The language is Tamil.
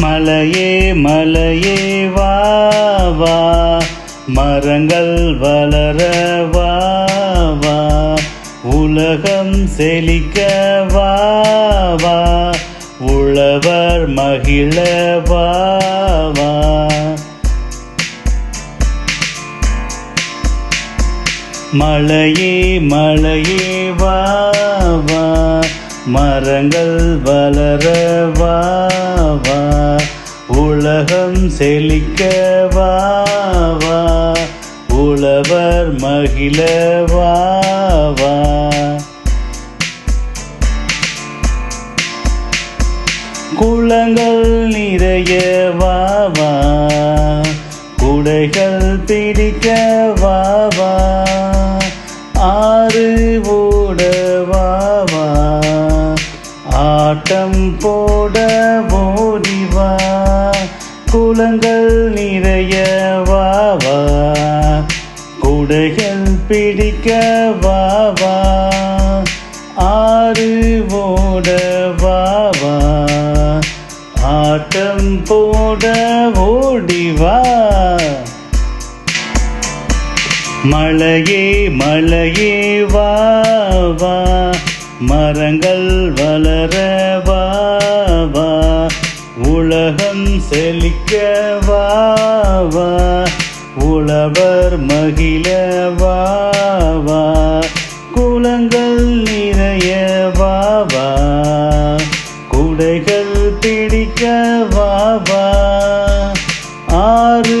மலையே மலையே வா வா. மரங்கள் வளர வா வா. உலகம் செழிக்க வா வா. உழவர் மகிழ வா வா. மலையே மலையே வா வா. மரங்கள் வளர வா உலகம் செழிக்க வா உழவர் மகிழ வா குளங்கள் நிறைய வா குடைகள் பிடிக்க வா ஆறு ஓட வா ஆட்டம் போடவோ குளங்கள் நிறைய வாவா குடைகள் பிடிக்க வாவா ஆறு ஓட வாவா ஆட்டம் போட ஓடிவா மழையே மழையே வாவா மரங்கள் வளர வாவா உலகம் செழிக்க வாவா உழவர் மகிழ வாவா குளங்கள் நிறைய வாவா குடைகள் பிடிக்க வாவா ஆறு